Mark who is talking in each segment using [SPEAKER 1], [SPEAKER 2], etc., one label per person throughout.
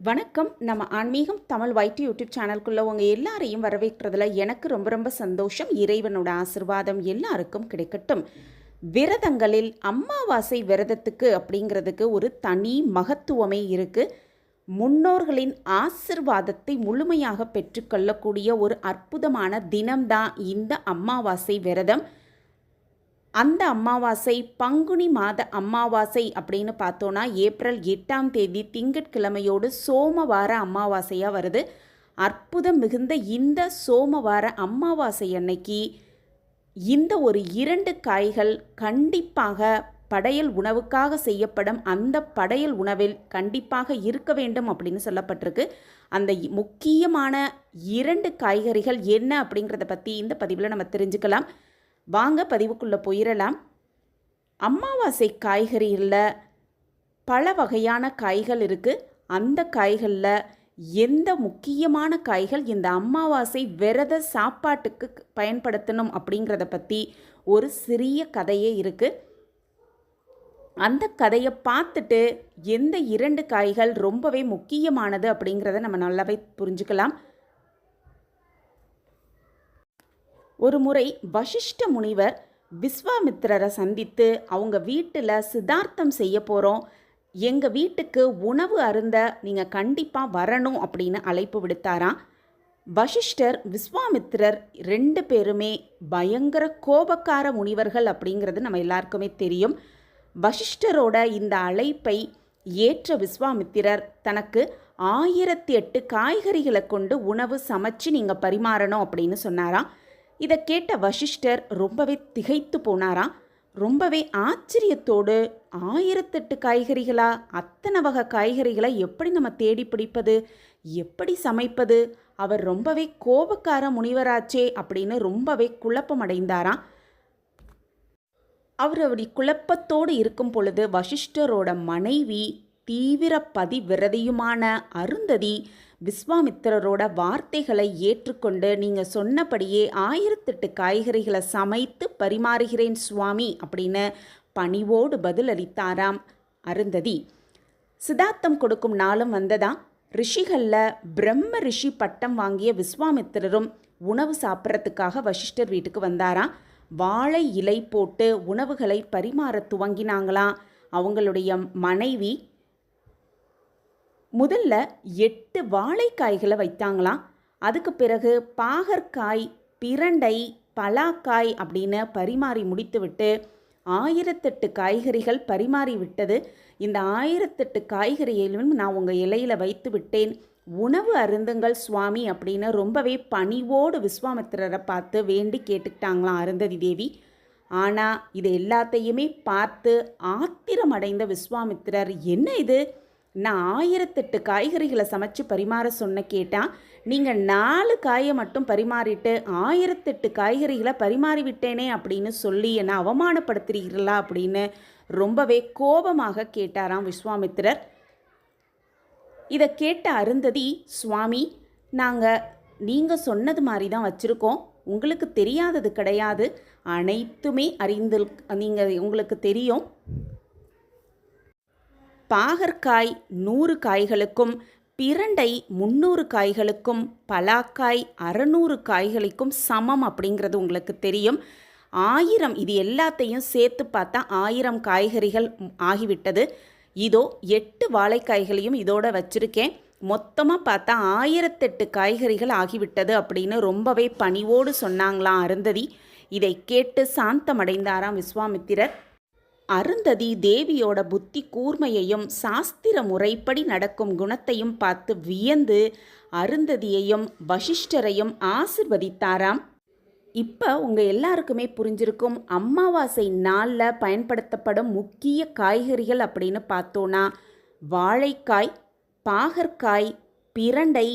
[SPEAKER 1] வணக்கம். நம்ம ஆன்மீகம் தமிழ் வைட்டி யூடியூப் சேனலுக்குள்ளே உங்கள் எல்லாரையும் வரவேற்கிறதுல எனக்கு ரொம்ப ரொம்ப சந்தோஷம். இறைவனோட ஆசிர்வாதம் எல்லாருக்கும் கிடைக்கட்டும். விரதங்களில் அமாவாசை விரதத்துக்கு அப்படிங்கிறதுக்கு ஒரு தனி மகத்துவமே இருக்குது முன்னோர்களின் ஆசிர்வாதத்தை முழுமையாக பெற்றுக்கொள்ளக்கூடிய ஒரு அற்புதமான தினம்தான் இந்த அம்மாவாசை விரதம். அந்த அமாவாசை பங்குனி மாத அமாவாசை அப்படின்னு பார்த்தோன்னா ஏப்ரல் எட்டாம் தேதி திங்கட்கிழமையோடு சோமவார அமாவாசையாக வருது. அற்புதம் மிகுந்த இந்த சோமவார அமாவாசை அன்னைக்கு இந்த ஒரு இரண்டு காய்கள் கண்டிப்பாக படையல் உணவுக்காக செய்யப்படும். அந்த படையல் உணவில் கண்டிப்பாக இருக்க வேண்டும் அப்படின்னு சொல்லப்பட்டிருக்கு. அந்த முக்கியமான இரண்டு காய்கறிகள் என்ன அப்படிங்கிறத பற்றி இந்த பதிவில் நம்ம தெரிஞ்சுக்கலாம். வாங்க பதிவுக்குள்ளே போயிடலாம் அமாவாசை காய்கறியில் பல வகையான காய்கள் இருக்குது அந்த காய்களில் எந்த முக்கியமான காய்கள் இந்த அமாவாசை விரத சாப்பாட்டுக்கு பயன்படுத்தணும் அப்படிங்கிறத பற்றி ஒரு சிறிய கதையே இருக்குது அந்த கதையை பார்த்துட்டு எந்த இரண்டு காய்கள் ரொம்பவே முக்கியமானது அப்படிங்கிறத நம்ம நல்லாவே புரிஞ்சுக்கலாம். ஒருமுறை வசிஷ்ட முனிவர் விஸ்வாமித்திரரை சந்தித்து அவங்க வீட்டில் சித்தார்த்தம் செய்ய போகிறோம் எங்கள் வீட்டுக்கு உணவு அருந்த நீங்கள் கண்டிப்பாக வரணும் அப்படின்னு அழைப்பு விடுத்தாராம். வசிஷ்டர் விஸ்வாமித்திரர் ரெண்டு பேருமே பயங்கர கோபக்கார முனிவர்கள் அப்படிங்கிறது நம்ம எல்லாருக்குமே தெரியும். வசிஷ்டரோட இந்த அழைப்பை ஏற்ற விஸ்வாமித்திரர் தனக்கு ஆயிரத்தி எட்டு காய்கறிகளை கொண்டு உணவு சமைச்சு நீங்கள் பரிமாறணும் அப்படின்னு சொன்னாராம். இதை கேட்ட வசிஷ்டர் ரொம்பவே திகைத்து போனாராம். ரொம்பவே ஆச்சரியத்தோடு ஆயிரத்தெட்டு காய்கறிகளா? அத்தனை வகை காய்கறிகளை எப்படி நம்ம தேடி பிடிப்பது? எப்படி சமைப்பது? அவர் ரொம்பவே கோபக்கார முனிவராச்சே அப்படின்னு ரொம்பவே குழப்பமடைந்தாராம் அவர் அப்படி குழப்பத்தோடு இருக்கும் பொழுது வசிஷ்டரோட மனைவி தீவிர பதிவிரதியுமான அருந்ததி விஸ்வாமித்திரரோட வார்த்தைகளை ஏற்றுக்கொண்டு நீங்கள் சொன்னபடியே ஆயிரத்தெட்டு காய்கறிகளை சமைத்து பரிமாறுகிறேன் சுவாமி அப்படின்னு பணிவோடு பதிலளித்தாராம் அருந்ததி. சிதார்த்தம் கொடுக்கும் நாளும் வந்ததா? ரிஷிகளில் பிரம்ம ரிஷி பட்டம் வாங்கிய விஸ்வாமித்திரரும் உணவு சாப்பிட்றதுக்காக வசிஷ்டர் வீட்டுக்கு வந்தாராம் வாழை இலை போட்டு உணவுகளை பரிமாற துவங்கினாங்களாம் அவங்களுடைய மனைவி முதல்ல எட்டு வாழைக்காய்களை வைத்தாங்களாம். அதுக்கு பிறகு பாகற்காய் பிரண்டை பலாக்காய் அப்படின்னு பரிமாறி முடித்துவிட்டு ஆயிரத்தெட்டு காய்கறிகள் பரிமாறி விட்டது. இந்த ஆயிரத்தெட்டு காய்கறியிலும் நான் உங்கள் இலையில் வைத்து விட்டேன். உணவு அருந்துங்கள் சுவாமி அப்படின்னு ரொம்பவே பணிவோடு விஸ்வாமித்திரரை பார்த்து வேண்டி கேட்டுக்கிட்டாங்களாம் அருந்ததி தேவி. ஆனால் இது எல்லாத்தையுமே பார்த்து ஆத்திரமடைந்த விஸ்வாமித்திரர் என்ன இது? நான் ஆயிரத்தெட்டு காய்கறிகளை சமைச்சு பரிமாற சொன்ன கேட்டால் நீங்கள் நாலு காயை மட்டும் பரிமாறிட்டு ஆயிரத்தெட்டு காய்கறிகளை பரிமாறி விட்டேனே அப்படின்னு சொல்லி என்னை அவமானப்படுத்துறீர்களா அப்படின்னு ரொம்பவே கோபமாக கேட்டாராம் விஸ்வாமித்திரர். இதை கேட்ட அருந்ததி சுவாமி நாங்கள் நீங்கள் சொன்னது மாதிரி தான் வச்சுருக்கோம். உங்களுக்கு தெரியாதது கிடையாது. அனைத்துமே அறிந்து நீங்கள் உங்களுக்கு தெரியும். பாகற்காய் நூறு காய்களுக்கும் பிரண்டை முந்நூறு காய்களுக்கும் பலாக்காய் அறநூறு காய்களுக்கும் சமம் அப்படிங்கிறது உங்களுக்கு தெரியும். ஆயிரம் இது எல்லாத்தையும் சேர்த்து பார்த்தா ஆயிரம் காய்கறிகள் ஆகிவிட்டது. இதோ எட்டு வாழைக்காய்களையும் இதோட வச்சுருக்கேன். மொத்தமாக பார்த்தா ஆயிரத்தெட்டு காய்கறிகள் ஆகிவிட்டது அப்படின்னு ரொம்பவே பணிவோடு சொன்னாங்களாம் அருந்ததி. இதை கேட்டு சாந்தமடைந்தாராம் விஸ்வாமித்திரர். அருந்ததி தேவியோட புத்தி கூர்மையையும் சாஸ்திர முறைப்படி நடக்கும் குணத்தையும் பார்த்து வியந்து அருந்ததியையும் வசிஷ்டரையும் ஆசிர்வதித்தாராம். இப்போ உங்கள் எல்லாருக்குமே புரிஞ்சிருக்கும் அமாவாசை நாளில் பயன்படுத்தப்படும் முக்கிய காய்கறிகள் அப்படின்னு பார்த்தோன்னா வாழைக்காய் பாகற்காய் பிரண்டை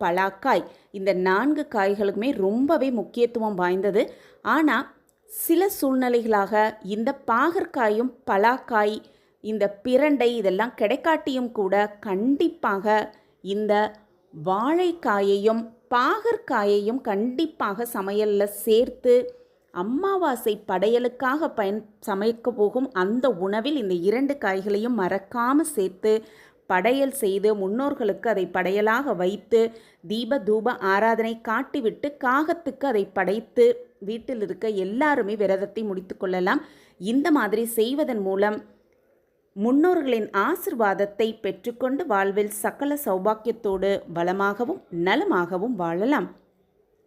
[SPEAKER 1] பலாக்காய். இந்த நான்கு காய்களுக்குமே ரொம்பவே முக்கியத்துவம் வாய்ந்தது. ஆனால் சில சூழ்நிலைகளாக இந்த பாகற்காயும் பலாக்காய் இந்த பிரண்டை இதெல்லாம் கிடைக்காட்டியும் கூட கண்டிப்பாக இந்த வாழைக்காயையும் பாகற்காயையும் கண்டிப்பாக சமையலில் சேர்த்து அமாவாசை படையலுக்காக பயன் சமைக்க போகும் அந்த உணவில் இந்த இரண்டு காய்களையும் மறக்காமல் சேர்த்து படையல் செய்து முன்னோர்களுக்கு அதை படையலாக வைத்து தீப தூப ஆராதனை காட்டிவிட்டு காகத்துக்கு அதை படைத்து வீட்டில் இருக்க எல்லாருமே விரதத்தை முடித்து கொள்ளலாம். இந்த மாதிரி செய்வதன் மூலம் முன்னோர்களின் ஆசிர்வாதத்தை பெற்றுக்கொண்டு வாழ்வில் சகல சௌபாக்கியத்தோடு வளமாகவும் நலமாகவும் வாழலாம்.